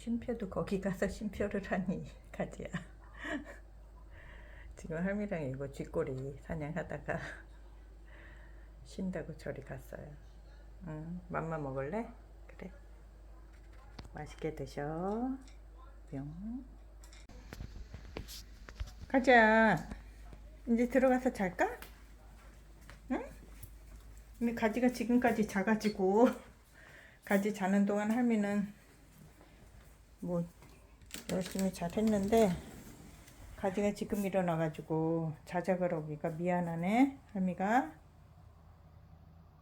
쉼표도 거기 가서 쉼표를 하니 가지야. 지금 할미랑 이거 쥐꼬리 사냥하다가 쉰다고 저리 갔어요. 응, 맘마 먹을래? 그래. 맛있게 드셔. 뿅. 가자. 이제 들어가서 잘까? 응? 근데 가지가 지금까지 자가지고 가지 자는 동안 할미는 뭐 열심히 잘 했는데 가지가 지금 일어나가지고 자자 그러기가 미안하네 할미가.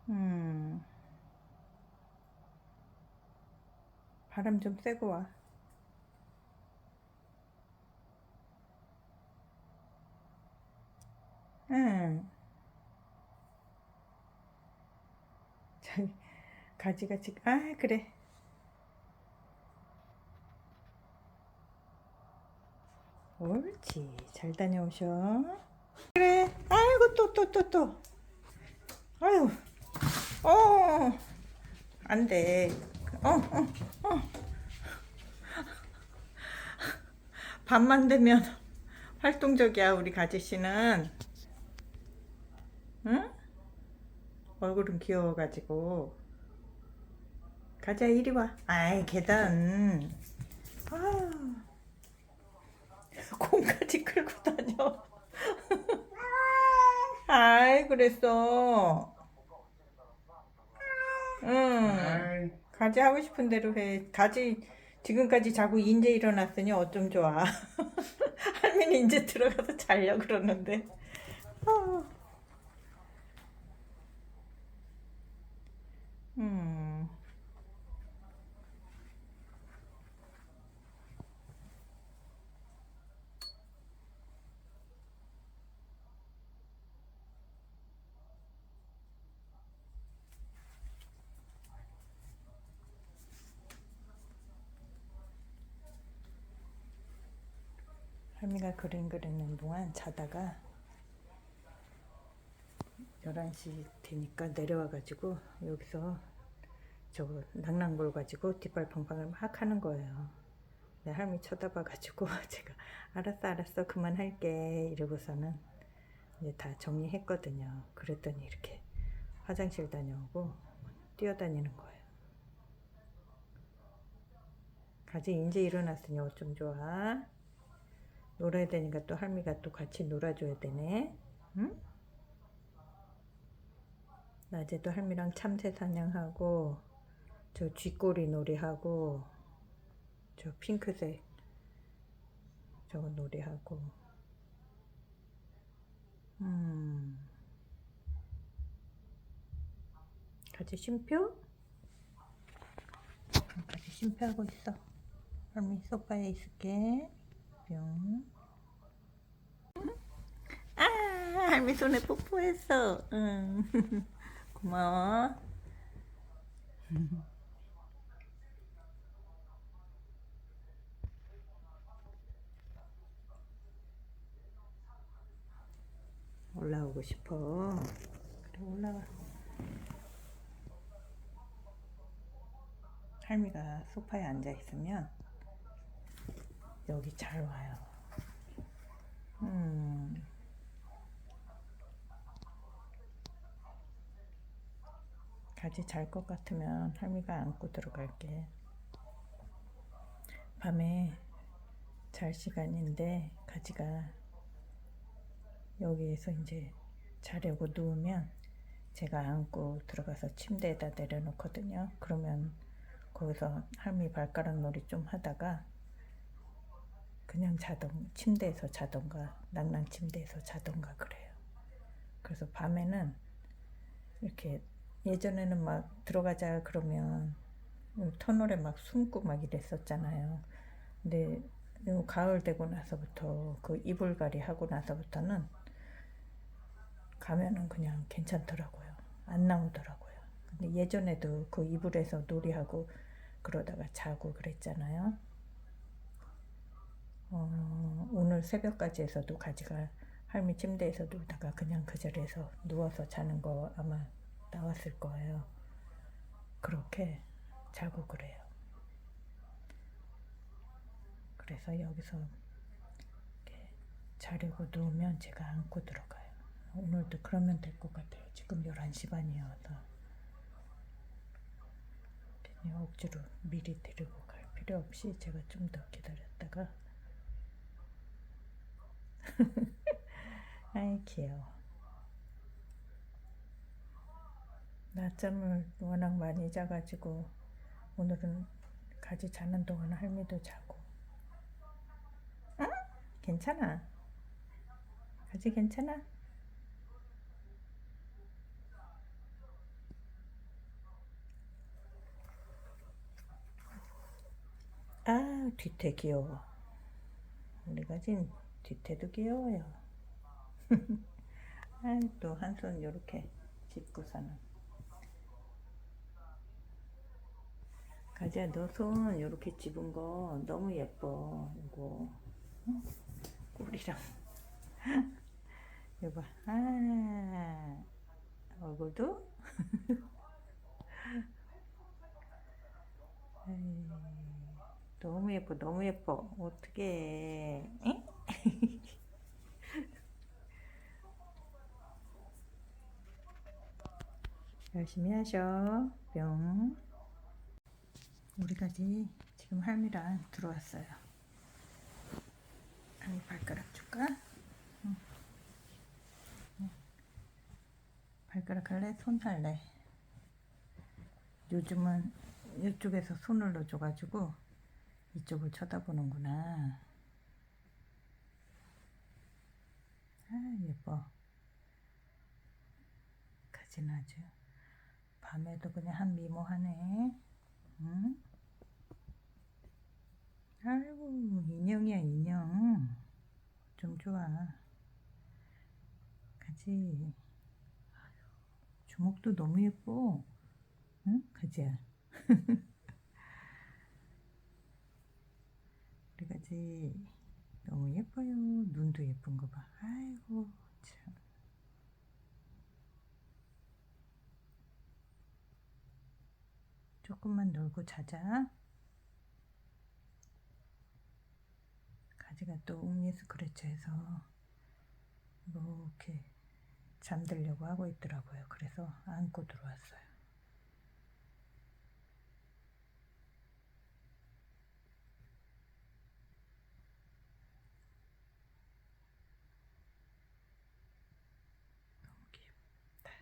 음. 바람 좀 쐬고 와. 응. 저기 가지가 지금 아 그래 옳지. 잘 다녀오셔. 그래. 아이고 또 또 또 또. 아유. 어 안 돼. 어 어 어. 밤만 되면 활동적이야 우리 가지 씨는. 응? 얼굴은 귀여워가지고. 가자 이리 와. 아이 계단. 아유 공까지 끌고 다녀. 아이 그랬어. 응. 가지 하고 싶은 대로 해. 가지 지금까지 자고 이제 일어났으니 어쩜 좋아. 할머니 이제 들어가서 자려 그러는데 아. 음. 할미가 그림 그리는 동안 자다가 11시 되니까 내려와가지고 여기서 저거 낭낭볼 가지고 뒷발 팡팡을 막 하는 거예요. 내 할미 쳐다봐가지고 제가 알았어 알았어 그만할게 이러고서는 이제 다 정리했거든요. 그랬더니 이렇게 화장실 다녀오고 뛰어다니는 거예요. 가지 이제 일어났으니 어쩜 좋아. 놀아야 되니까 또 할미가 또 같이 놀아줘야 되네. 응? 낮에도 할미랑 참새 사냥하고 저 쥐꼬리 놀이하고 저 핑크색 저거 놀이하고 음 같이 쉼표? 같이 쉼표하고 있어 할미 소파에 있을게 뿅 아, 할미 손에 뽀뽀했어. 응. 고마워. 올라오고 싶어. 그래, 올라와. 할미가 소파에 앉아 있으면 여기 잘 와요. 음. 가지 잘 것 같으면 할미가 안고 들어갈게. 밤에 잘 시간인데 가지가 여기에서 이제 자려고 누우면 제가 안고 들어가서 침대에다 내려놓거든요. 그러면 거기서 할미 발가락 놀이 좀 하다가 그냥 자던 침대에서 자던가 낭낭 침대에서 자던가 그래요. 그래서 밤에는 이렇게 예전에는 막 들어가자 그러면 터널에 막 숨고 막 이랬었잖아요. 근데 요 가을 되고 나서부터 그 이불갈이 하고 나서부터는 가면은 그냥 괜찮더라고요. 안 나오더라고요. 근데 예전에도 그 이불에서 놀이하고 그러다가 자고 그랬잖아요. 어, 오늘 새벽까지 해서도 가지가 할미 침대에서 놀다가 그냥 그 자리에서 누워서 자는 거 아마 나왔을 거예요. 그렇게 자고 그래요. 그래서 여기서 자려고 누우면 제가 안고 들어가요. 오늘도 그러면 될 것 같아요. 지금 11시 반이어서. 괜히 억지로 미리 데리고 갈 필요 없이 제가 좀 더 기다렸다가 아이 귀여워. 낮잠을 워낙 많이 자가지고 오늘은 가지 자는 동안 할미도 자고. 응? 괜찮아. 가지 괜찮아? 아, 뒤태 귀여워. 우리 가진 뒤태도 귀여워요. 아, 또한손 요렇게 짚고 사는. 가지야, 너손 요렇게 집은 거 너무 예뻐. 이거. 응? 꿀이랑. 이거 봐. 아, 얼굴도? 너무 예뻐, 너무 예뻐. 어떡해. 응? 열심히 하셔. 뿅. 우리 가지 지금 할미랑 들어왔어요. 할미 발가락 줄까? 발가락 할래? 손 할래? 요즘은 이쪽에서 손을 넣어줘가지고 이쪽을 쳐다보는구나. 예뻐. 가진 아주 밤에도 그냥 한 미모 하네. 응? 아이고 인형이야 인형. 좀 좋아. 가지. 주먹도 너무 예뻐. 응? 가지야. 우리 가지 너무 예뻐요. 눈도 예쁜 거 봐. 아이고 참. 조금만 놀고 자자. 가지가 또 웅이 스크래쳐해서 이렇게 잠들려고 하고 있더라고요. 그래서 안고 들어왔어요. 너무 귀엽다.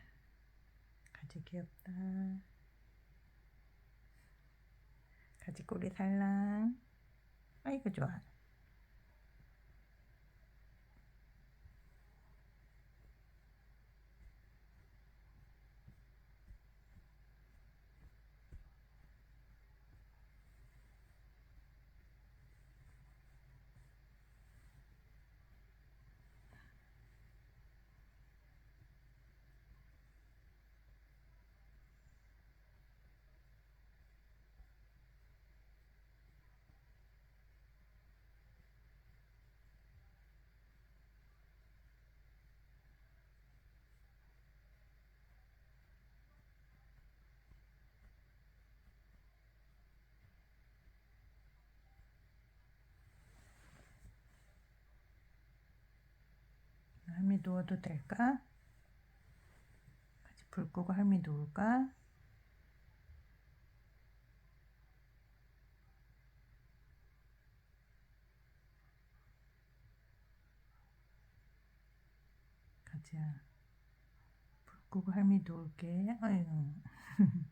가지 귀엽다. 가지 꼬리 살랑. 아이고 좋아. 할미 누워도 될까? 같이 불 끄고 할미 누울까? 가지야. 불 끄고 할미 누울게. 아유.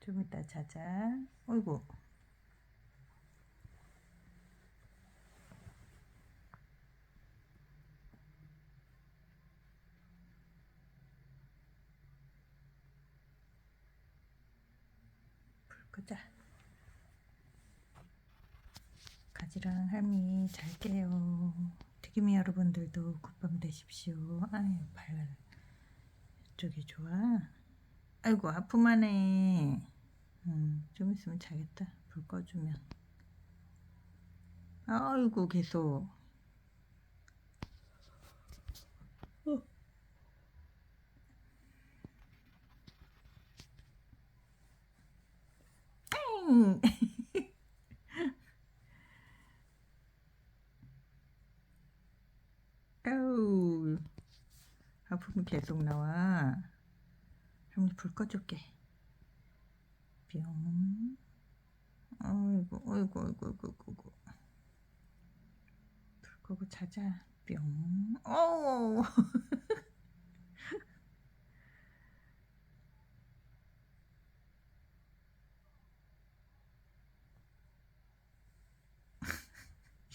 좀 이따 자자. 어이구. 불 끄자. 가지랑 할미 잘게요. 튀김이 여러분들도 굿밤 되십시오. 아유 발 이쪽이 좋아. 아이고 아프만해. 음, 좀 있으면 자겠다. 불 꺼주면. 아이고 계속. 음. 아우. 아픔이 계속 나와. 형님 불 꺼줄게. 뿅. 어이구, 어이구, 어이구, 어이구, 어이구. 불 끄고 자자. 뿅. 어우.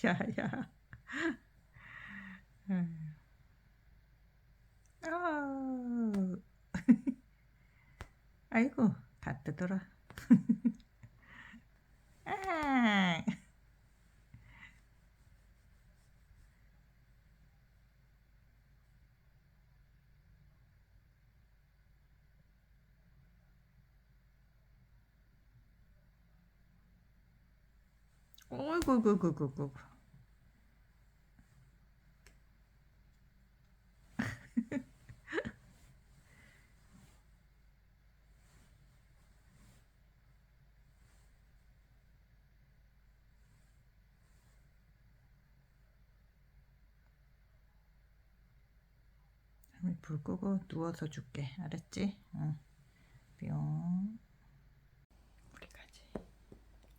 야, 야. 음. 아우. 아이고, 다 뜨더라. 아. 어이구, 어이구, 어이구, 어이구. 할머니 불 끄고 누워서 줄게. 알았지? 응. 뿅. 우리 가지.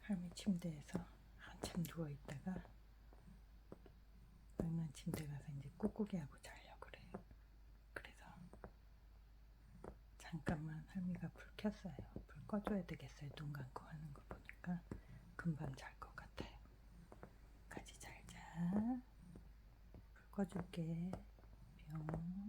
할머니 침대에서 한참 누워 있다가 얼른 침대 가서 이제 꾹꾹이 하고 자려고 그래. 그래서 잠깐만 할미가 불 켰어요. 불 꺼줘야 되겠어요. 눈 감고 하는 거 보니까 금방 잘 것 같아요. 같이 잘 자. 불 꺼줄게. 뿅.